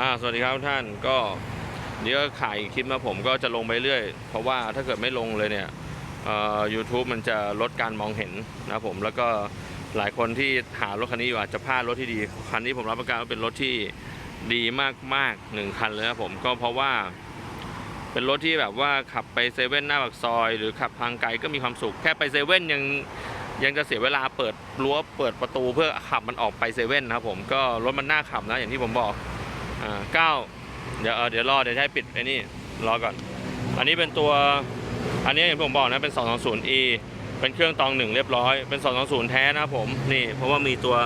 อ่าสวัสดีครับทุกท่านก็เดี๋ยวขายคลิปมาผมก็จะลงไปเรื่อย เพราะว่าถ้าเกิดไม่ลงเลยเนี่ยเอ่อ YouTube มันจะลดการมองเห็นนะครับผมแล้วก็หลายคนที่หารถคันนี้อยู่อาจจะพลาดรถที่ดี คันนี้ผมรับประกันว่าเป็นรถที่ดีมากๆหนึ่งคันเลยนะครับผมก็เพราะว่า เป็นรถที่แบบว่าขับไปเซเว่นหน้าปากซอย หรือขับทางไกลก็มีความสุขแค่ไปเซเว่นยังยังจะเสียเวลาเปิดรั้วเปิดประตูเพื่อขับมันออกไปเซเว่นนะครับผมก็รถมันน่าขับนะอย่างที่ผมบอก อ่าเก้าเดี๋ยวเออเดี๋ยวรอเดี๋ยวให้ปิดไอ้นี่รอก่อน อันนี้เป็นตัวอันนี้อย่างที่ผมบอกนะเป็น 220e เป็นเครื่องตองหนึ่งเรียบร้อยเป็น 220 แท้นะครับผมนี่เพราะว่ามีตัว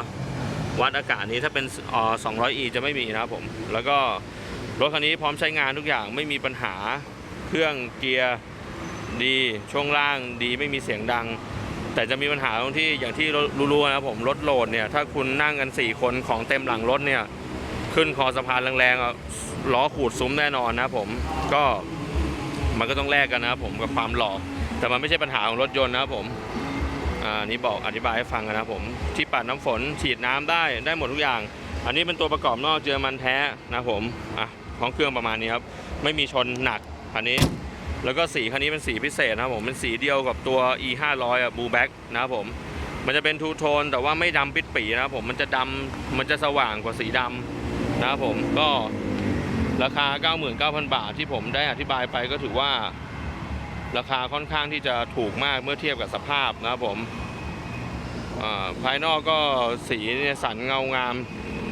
วัดอากาศนี้ถ้าเป็นอ่อ 200e จะไม่มีนะครับผม แล้วก็รถคันนี้พร้อมใช้งานทุกอย่างไม่มีปัญหาเครื่องเกียร์ดีช่วงล่างดีไม่มีเสียงดัง แต่จะมีปัญหาตรงที่อย่างที่รู้ๆนะครับผมรถโหลดเนี่ยถ้าคุณนั่งกัน 4 คนของเต็มหลังรถเนี่ย ขึ้นคอสะพานแรงๆอะล้อขูดซุ้มแน่นอนนะผมก็มันก็ต้องแลกกันนะผมกับความหล่อแต่มันไม่ใช่ปัญหาของรถยนต์นะผมอ่านี่บอกอธิบายให้ฟังกันนะผมที่ปัดน้ำฝนฉีดน้ำได้ได้หมดทุกอย่าง อันนี้เป็นตัวประกอบนอกเยอรมันแท้นะผมอะของเครื่องประมาณนี้ครับไม่มีชนหนักคันนี้ แล้วก็สีคันนี้เป็นสีพิเศษนะครับผมเป็นสีเดียวกับตัว e 5 0 0อะบูแบ็กนะครับผมมันจะเป็นทูโทนแต่ว่าไม่ดำปิดปีนะครับผมมันจะดำมันจะสว่างกว่าสีดำ นะครับผมก็ราคา 99,000 บาทที่ผมได้อธิบายไปก็ถือว่า ราคาค่อนข้างที่จะถูกมากเมื่อเทียบกับสภาพนะครับผมภายนอกก็สีเนี่ยสันเงางาม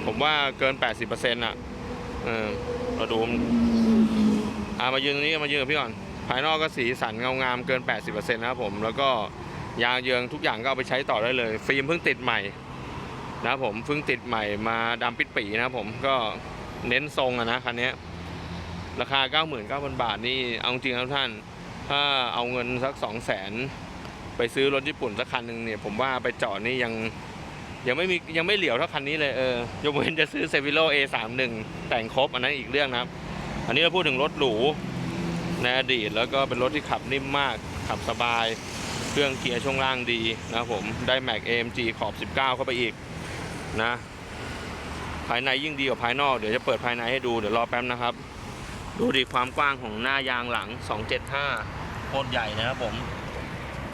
ผมว่าเกิน 80%อะเออเราดูอ่ามายืนตรงนี้มายืนกับพี่ก่อน ภายนอกก็สีสันเงางามเกิน 80%นะครับผม แล้วก็ยางเยิงทุกอย่างก็เอาไปใช้ต่อได้เลย ฟิล์มเพิ่งติดใหม่ นะครับผมเพิ่งติดใหม่มาดำปิดปีนะครับผมก็เน้นทรงอะนะคันนี้ราคา 99,000 บาทนี่เอาจริงครับท่าน ถ้าเอาเงินสัก 2 0 0แสนไปซื้อรถญี่ปุ่นสักคันหนึ่งเนี่ยผมว่าไปจอดนี่ยังยังไม่มียังไม่เหลียวเท่าคันนี้เลยเออยกเว้นจะซื้อเซฟิโล A31 แต่งครบอันนั้นอีกเรื่องนะครับ อันนี้เราพูดถึงรถหรูในอดีตแล้วก็เป็นรถที่ขับนิ่มมากขับสบาย เครื่องเกียร์ช่วงล่างดีนะครับผมได้ Mac AMG ขอบ 19 เข้าไปอีก นะ ภายในยิ่งดีกว่าภายนอก เดี๋ยวจะเปิดภายในให้ดู เดี๋ยวรอแป๊บนะครับ ดูดีความกว้างของหน้ายางหลัง 275โคตรใหญ่นะครับผม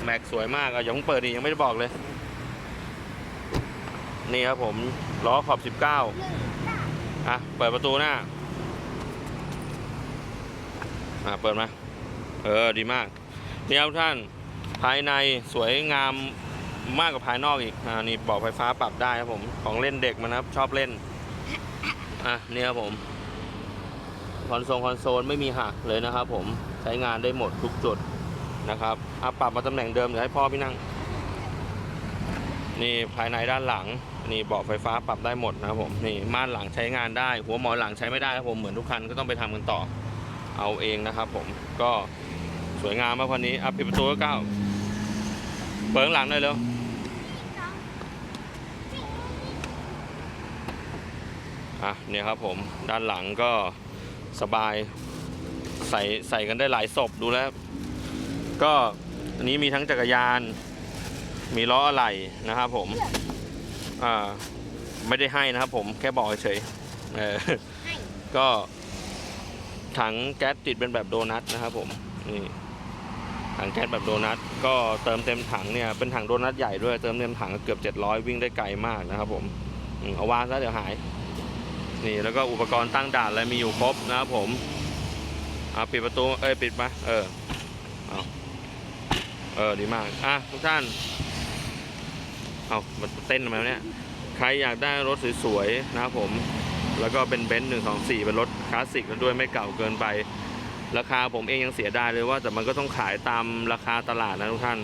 แม็กสวยมากอะอย่าเพิ่งเปิดดิยังไม่ได้บอกเลย นี่ครับผม ล้อขอบ 19อะ เปิดประตูหน้า อะ เปิดมา เออ ดีมากนี่ครับท่าน ภายในสวยงาม มากกว่าภายนอกอีกอ่านี่เบอกไฟฟ้าปรับได้ครับผมของเล่นเด็กมันนะครับชอบเล่นอะนี่ครับผมคอนโซลคอนโซลไม่มีหักเลยนะครับผมใช้งานได้หมดทุกจุดนะครับอะปรับมาตำแหน่งเดิมเดี๋ยวให้พ่อพี่นั่ง นี่ภายในด้านหลังนี่เบาะไฟฟ้าปรับได้หมดนะครับผมนี่ม่านหลังใช้งานได้ หัวหมอนหลังใช้ไม่ได้ครับผมเหมือนทุกคันก็ต้องไปทำกันต่อเอาเองนะครับผมก็สวยงามมากคันนี้อะปิดประตูก็เก้าเปิดหลังหน่อยเร็ว อะเนี่ยครับผมด้านหลังก็สบายใส่ใส่กันได้หลายศพดูแล้ว ก็อันนี้มีทั้งจักรยาน มีล้ออะไหล่นะครับผมอ่าไม่ได้ให้นะครับผมแค่บอกเฉยๆเออก็ถังแก๊สติดเป็นแบบโดนัทนะครับผมนี่ถังแก๊สแบบโดนัทก็เติมเต็มถังเนี่ยเป็นถังโดนัทใหญ่ด้วยเติมเต็มถังเกือบ700วิ่งได้ไกลมากนะครับผมอืมเอาวางซะเดี๋ยวหาย นี่แล้วก็อุปกรณ์ตั้งด่านอะไรมีอยู่ครบนะครับผมเอาปิดประตูเอ้ยปิดมาเออเอาเออดีมากอะทุกท่านเอามันเต้นทำไมเนี่ยใครอยากได้รถสวยๆนะครับผมแล้วก็เป็นเบนซ์หนึ่งสองสี่เป็นรถคลาสสิกแล้วด้วยไม่เก่าเกินไป ราคาผมเองยังเสียดายเลยว่าแต่มันก็ต้องขายตามราคาตลาดนะทุกท่าน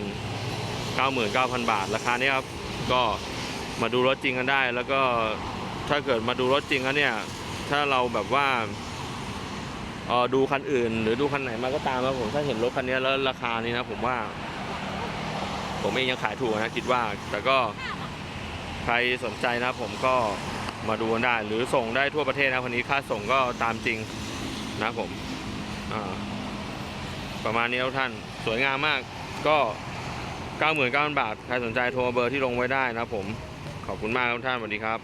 99,000 บาท ราคานี้ครับก็มาดูรถจริงกันได้ แล้วก็ ถ้าเกิดมาดูรถจริงแล้วเนี่ย ถ้าเราแบบว่าออดูคันอื่น หรือดูคันไหนมาก็ตามครับผมถ้าเห็นรถคันนี้แล้วราคานี้นะผมว่า ผมเองยังขายถูกนะคิดว่า แต่ก็ใครสนใจนะผมก็มาดูได้ หรือส่งได้ทั่วประเทศนะคันนี้ค่าส่งก็ตามจริงนะผมประมาณนี้ครับท่านสวยงามมากก็99,000บาท ใครสนใจโทรเบอร์ที่ลงไว้ได้นะผม ขอบคุณมากครับท่านสวัสดีครับ